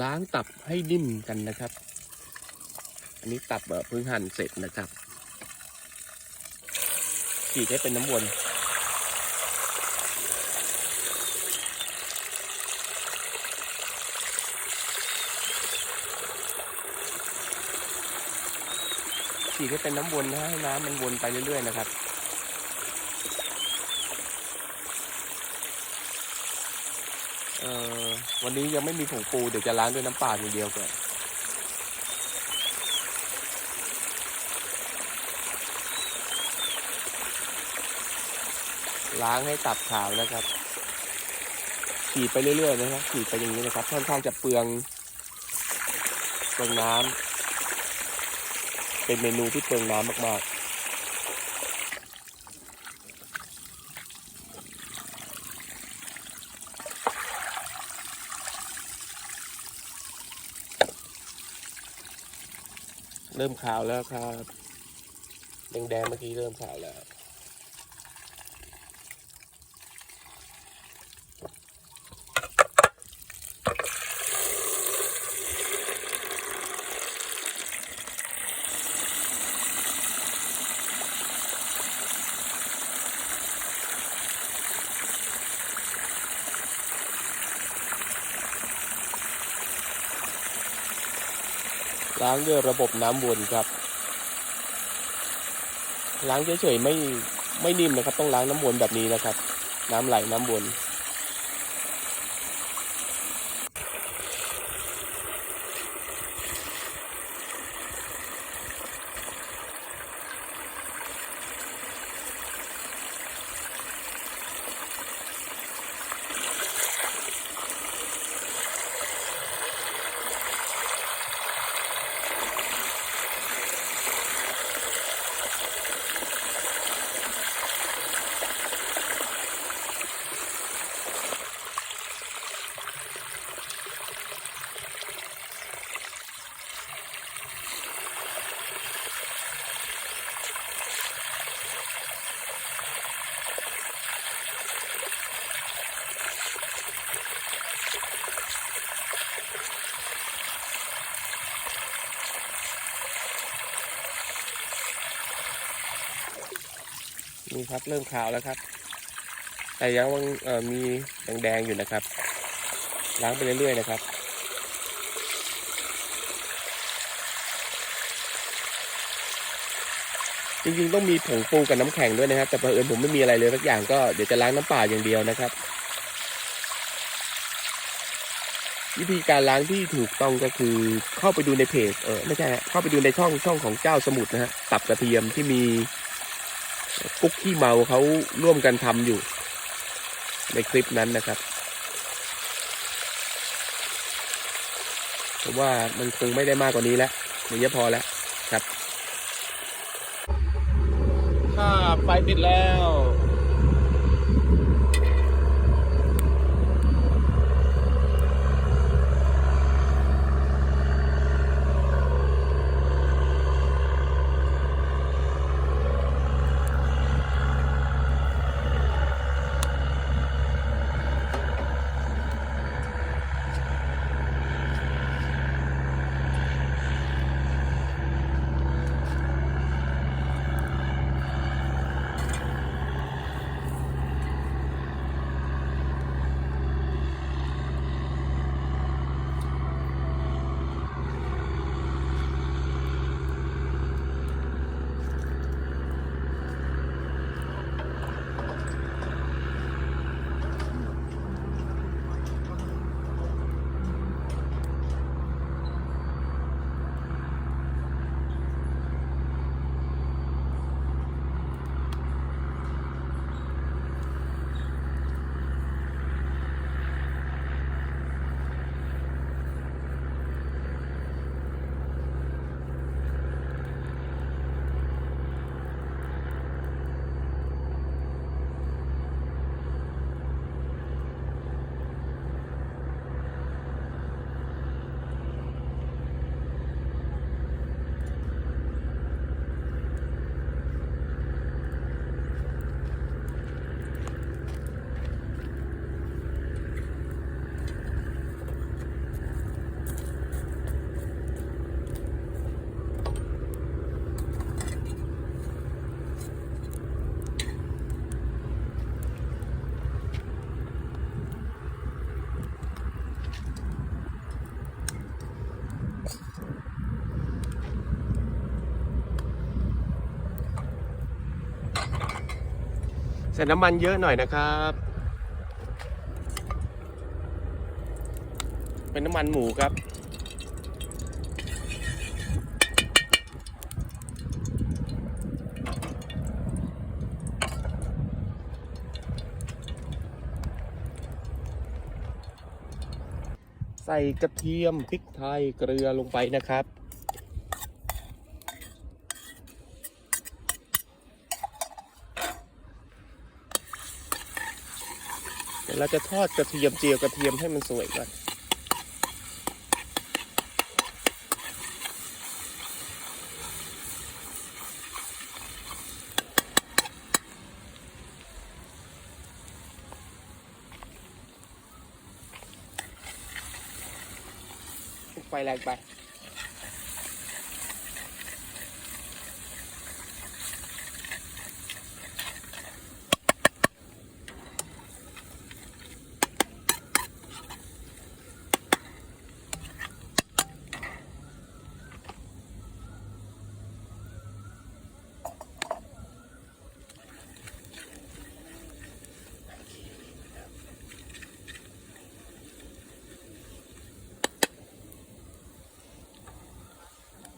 ล้างตับให้นิ่มกันนะครับ อันนี้ตับเพิ่งหั่นเสร็จนะครับฉีดให้เป็นน้ำวนฉีดให้เป็นน้ำวนนะให้น้ำมันวนไปเรื่อย ๆ นะครับ เอ่อ วันนี้ยังไม่มีผงปูเดี๋ยวจะล้างด้วยน้ำปลาอย่างเดียวก่อนล้างให้ตับขาวนะครับฉีดไปเรื่อยๆนะครับฉีดไปอย่างนี้นะครับค่อนข้างจะเปลืองเปลืองน้ำเป็นเมนูที่เปลืองน้ำมากๆ เริ่มขาวแล้วครับแดงๆเมื่อกี้เริ่มขาวแล้ว ล้างด้วยระบบน้ำวนครับ ล้างเฉยๆไม่ไม่นิ่มนะครับ ต้องล้างน้ำวนแบบนี้นะครับ น้ำไหลน้ำวนี่ครับเริ่มขาวแล้วครับ แต่ยังมีแดงๆอยู่นะครับ ล้างไปเรื่อยๆนะครับจริงๆต้องมีผงปูกับน้ำแข็งด้วยนะครับ แต่เผอิญผมไม่มีอะไรเลยสักอย่างก็เดี๋ยวจะล้างน้ำเปล่าอย่างเดียวนะครับ วิธีการล้างที่ถูกต้องก็คือเข้าไปดูในเพจเออไม่ใช่เข้าไปดูในช่องช่องของเจ้าสมุทรนะฮะตับกระเทียมที่มี กุ๊กขี้เมาเขาร่วมกันทำอยู่ ในคลิปนั้นนะครับผมว่ามันคงไม่ได้มากกว่านี้แล้วมันเยอะพอแล้วครับ ถ้าไฟติดแล้ว ส่น้ำมันเยอะหน่อยนะครับ เป็นน้ำมันหมูครับ ใส่กระเทียมพริกไทยเกลือลงไปนะครับ เราจะทอดกระเทียมเจียวกระเทียมให้มันสวยก่อนไฟแรงไป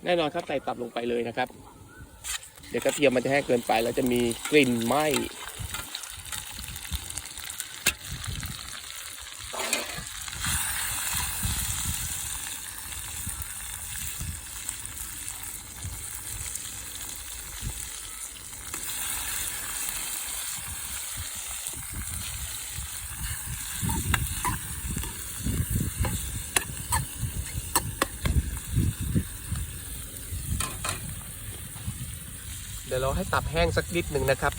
แน่นอนครับใส่ตับลงไปเลยนะครับ เดี๋ยวกระเทียมมันจะแห้งเกินไปแล้วจะมีกลิ่นไหม้ เดี๋ยวเราให้ตับแห้งสักนิดหนึ่งนะครับ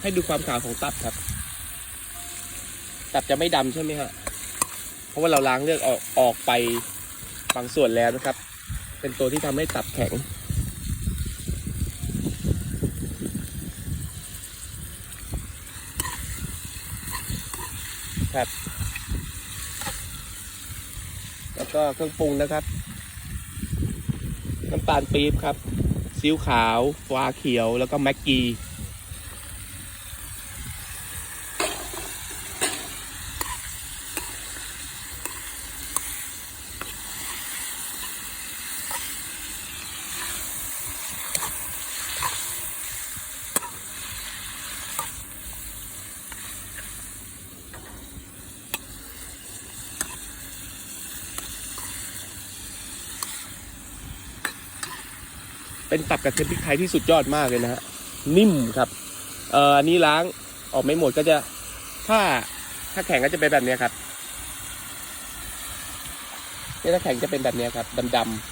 ให้ดูความขาวของตับครับ ตับจะไม่ดำใช่ไหมฮะ เพราะว่าเราล้างเลือดออกออกไปบางส่วนแล้วนะครับ เป็นตัวที่ทำให้ตับแข็ง ครับ แล้วก็เครื่องปรุงนะครับ น้ำตาลปี๊บครับซีอิ๊วขาวฟ้าเขียวแล้วก็แม็กกี้ เป็นตับกระเทียมพริกไทยที่สุดยอดมากเลยนะฮะนิ่มครับเอ่ออันนี้ล้างออกไม่หมดก็จะถ้าถ้าแข็งก็จะเป็นแบบเนี้ยครับนี่ถ้าแข็งจะเป็นแบบเนี้ยครับดำๆ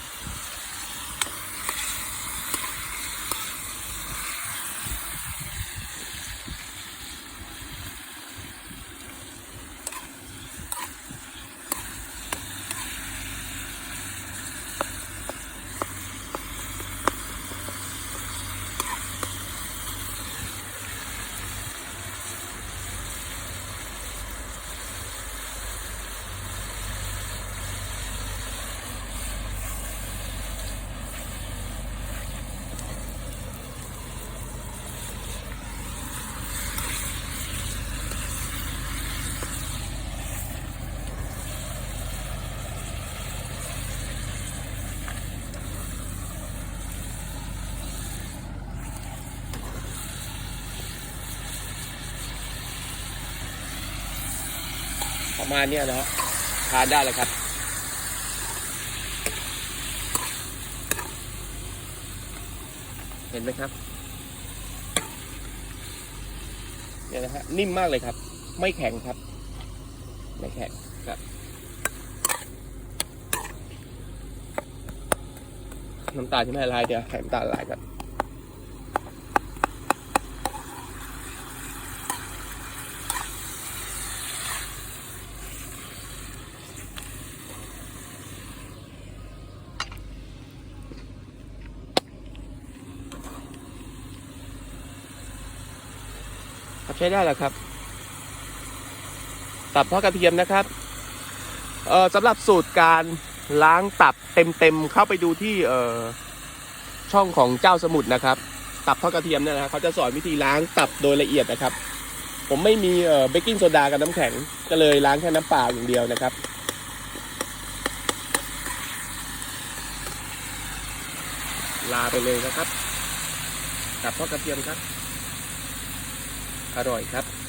ประมาณเนี้ยนะฮะทานได้เลยครับ เห็นไหมครับเนี่ยนะฮะนิ่มมากเลยครับ ไม่แข็งครับ ไม่แข็งครับน้ำตาลที่ไม่ละลายเดี๋ยวแข็งน้ำตาลละลาย ใช้ได้แล้วครับ ตับทอดกระเทียมนะครับเอ่อสำหรับสูตรการล้างตับเต็มๆเข้าไปดูที่เอ่อช่องของเจ้าสมุทรนะครับ ตับทอดกระเทียมเนี่ยนะเขาจะสอนวิธีล้างตับโดยละเอียดนะครับ ผมไม่มีเอ่อเบกกิ้งโซดากับน้ำแข็งก็เลยล้างแค่น้ำเปล่าอย่างเดียวนะครับลาไปเลยนะครับตับทอดกระเทียมครับ อร่อยครับ